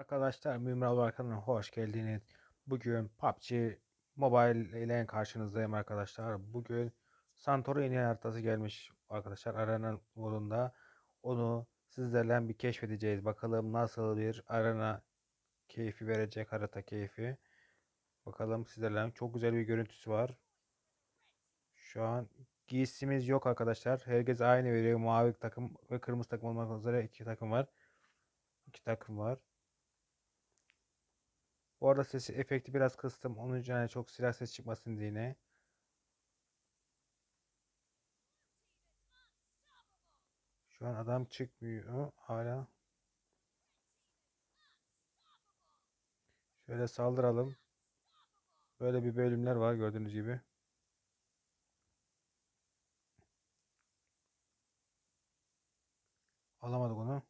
Arkadaşlar Mümral Barkan'ın hoş geldiniz. Bugün PUBG Mobile ile karşınızdayım arkadaşlar. Bugün Santorini haritası gelmiş arkadaşlar arena modunda. Onu sizlerle bir keşfedeceğiz. Bakalım nasıl bir arena keyfi verecek harita keyfi. Bakalım sizlerle çok güzel bir görüntüsü var. Şu an giysimiz yok arkadaşlar. Herkes aynı veriyor. Mavi takım ve kırmızı takım olmak üzere iki takım var. İki takım var. Bu arada sesi efekti biraz kıstım. Onun için çok silah ses çıkmasın diye. Şu an adam çıkmıyor hala. Şöyle saldıralım. Böyle bir bölümler var gördüğünüz gibi. Alamadık onu.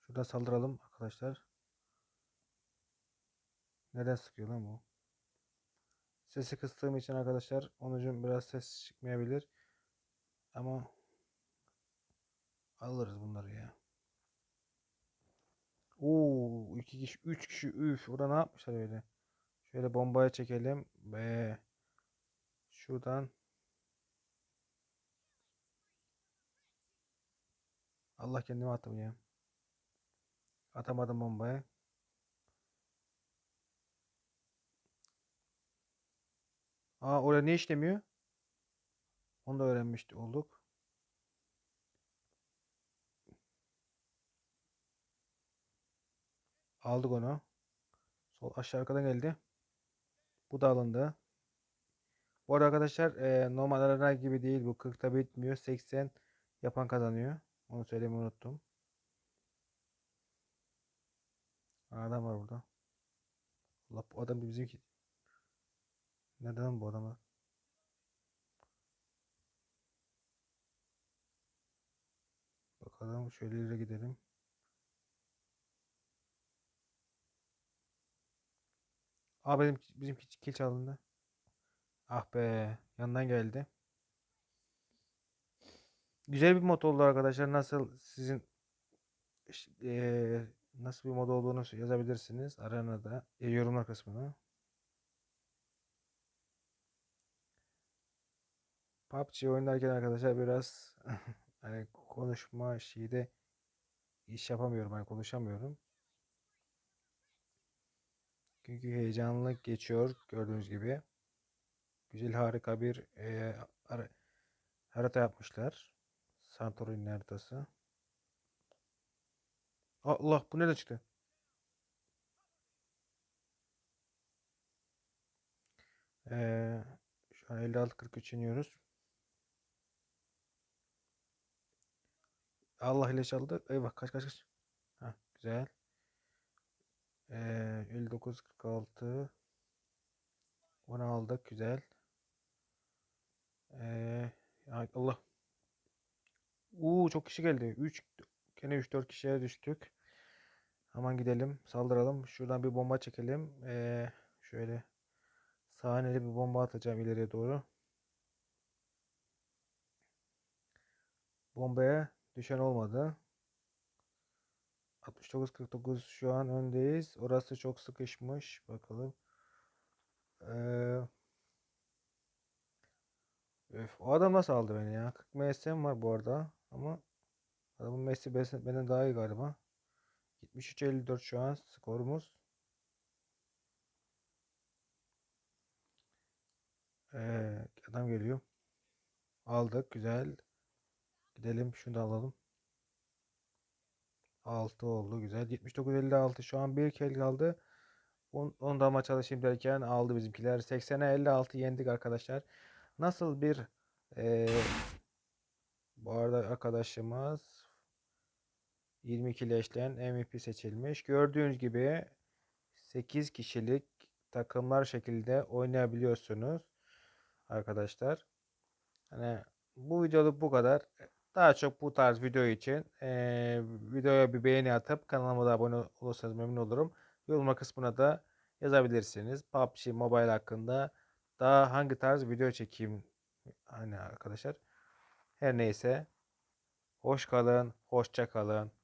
Şurada saldıralım arkadaşlar. Neden sıkıyor lan bu? Sesi kıstığım için arkadaşlar için biraz ses çıkmayabilir. Ama alırız bunları ya. Oo, iki kişi, üç kişi üf. Burada ne yapmışlar öyle? Şöyle bombaya çekelim ve şuradan Allah kendime attım ya. Atamadım bombaya. Aa oraya ne işlemiyor? Onu da öğrenmişti olduk. Aldık onu. Sol aşağı arkadan geldi. Bu da alındı. Bu arada arkadaşlar e, normal arena gibi değil bu 40'ta bitmiyor. 80 yapan kazanıyor. Onu söylemeyi unuttum. Adam var burada. Allah bu adam bizimki. Neden bu adamlar? Bakalım şöyle ileri gidelim. Aa benim bizim kill çalındı. Ah be, yandan geldi. Güzel bir mod oldu arkadaşlar. Nasıl sizin eee, nasıl bir mod olduğunu yazabilirsiniz arenada e, yorumlar kısmına. PUBG oynarken arkadaşlar biraz hani konuşma şeyde iş yapamıyorum hani konuşamıyorum. Çünkü heyecanlı geçiyor gördüğünüz gibi. Güzel harika bir e, ara- harita yapmışlar. Santorini haritası. Allah bu ne de çıktı? Ee, şu an 56-43 iniyoruz. Allah ile çaldı. Eyvah kaç kaç kaç. Ha güzel. Ee, 59-46 onu aldık güzel. Ee, Allah. Uuu çok kişi geldi. 3 gene 3-4 kişiye düştük. Hemen gidelim saldıralım. Şuradan bir bomba çekelim. Ee, şöyle sahneli bir bomba atacağım ileriye doğru. Bombaya düşen olmadı. 69-49 şu an öndeyiz. Orası çok sıkışmış. Bakalım. Ee, öf, o adam nasıl aldı beni ya? 40 MS'm var bu arada. Ama adamın Messi benden daha iyi galiba. 73-54 şu an skorumuz. Ee, adam geliyor. Aldık. Güzel. Gidelim. Şunu da alalım. 6 oldu. Güzel. 79-56. Şu an bir kill kaldı. Onu da ama çalışayım derken aldı bizimkiler. 80'e 56 yendik arkadaşlar. Nasıl bir ee, bu arada arkadaşımız 22 leşten MVP seçilmiş. Gördüğünüz gibi 8 kişilik takımlar şekilde oynayabiliyorsunuz arkadaşlar. Hani bu videoluk bu kadar. Daha çok bu tarz video için e, videoya bir beğeni atıp kanalıma da abone olursanız memnun olurum. Yorumlar kısmına da yazabilirsiniz. PUBG Mobile hakkında daha hangi tarz video çekeyim hani arkadaşlar. Her neyse. Hoş kalın, hoşça kalın.